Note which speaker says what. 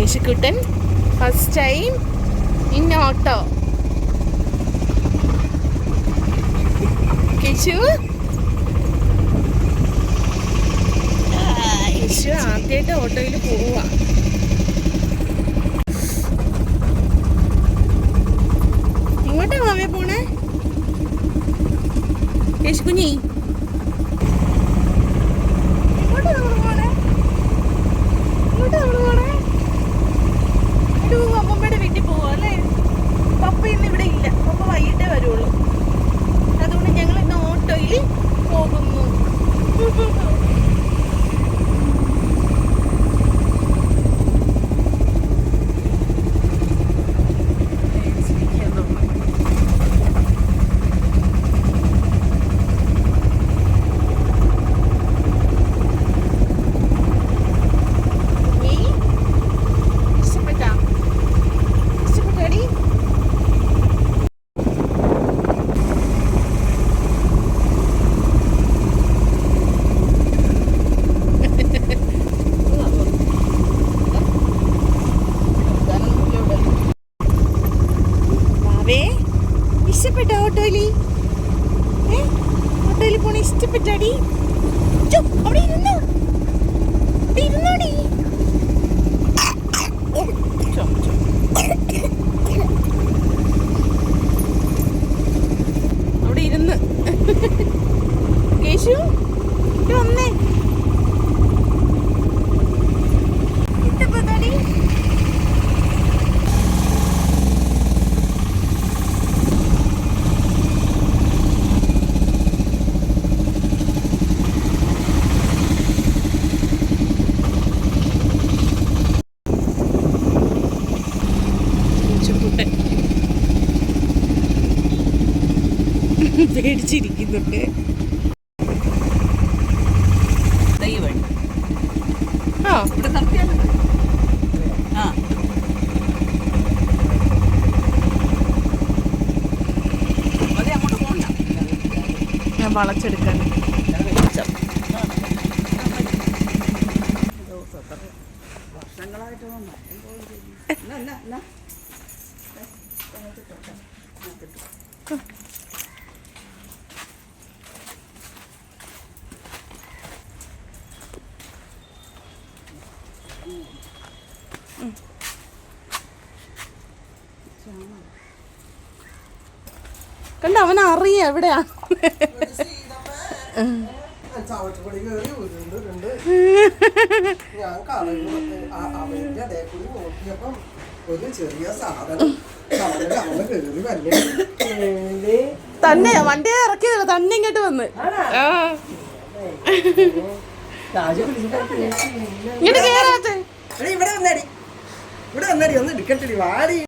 Speaker 1: Keshukuttan first time in auto ആ, യേശു ആദ്യമായിട്ട് ഓട്ടോയിൽ പോവാ എങ്ങോട്ടാ മാവേ പോണേ? യേശു കുഞ്ഞി. ഇഷ്ടപ്പെട്ട ഓട്ടോയിൽ ഓട്ടോയിൽ പോണ ഇഷ്ടപ്പെട്ടടി? അവിടെ ഇരുന്നോ? അവിടെ ഇരുന്നോടി. അവിടെ ഇരുന്ന്. കേശു വന്നേ ഇഷ്ടപ്പെട്ടാടി ചുക്കുട്ടൻ പേടിച്ചിരിക്കുന്നുണ്ട് ആ
Speaker 2: ഇവിടെ നിർത്തിയാലും. ആ
Speaker 1: ഞാൻ വളച്ചെടുക്കാൻ
Speaker 2: വർഷങ്ങളായിട്ടൊന്നും
Speaker 1: കണ്ട അവൻ അറിയാം എവിടെയാ.
Speaker 3: ഒരു ചെറിയ സാധനം.
Speaker 1: തന്നെ വണ്ടിയെ ഇറക്കിയതല്ല തന്നെ ഇങ്ങോട്ട് വന്ന്. ഇങ്ങോട്ട് കേറാത്ത
Speaker 3: ഇവിടെ വന്നടി. ഇവിടെ വന്നടി ഒന്ന് എടുക്കട്ടെടി. വാടി